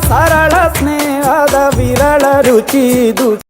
ಸರಳ ಸ್ನೇಹದ ವಿರಳ ರುಚಿ ಇದು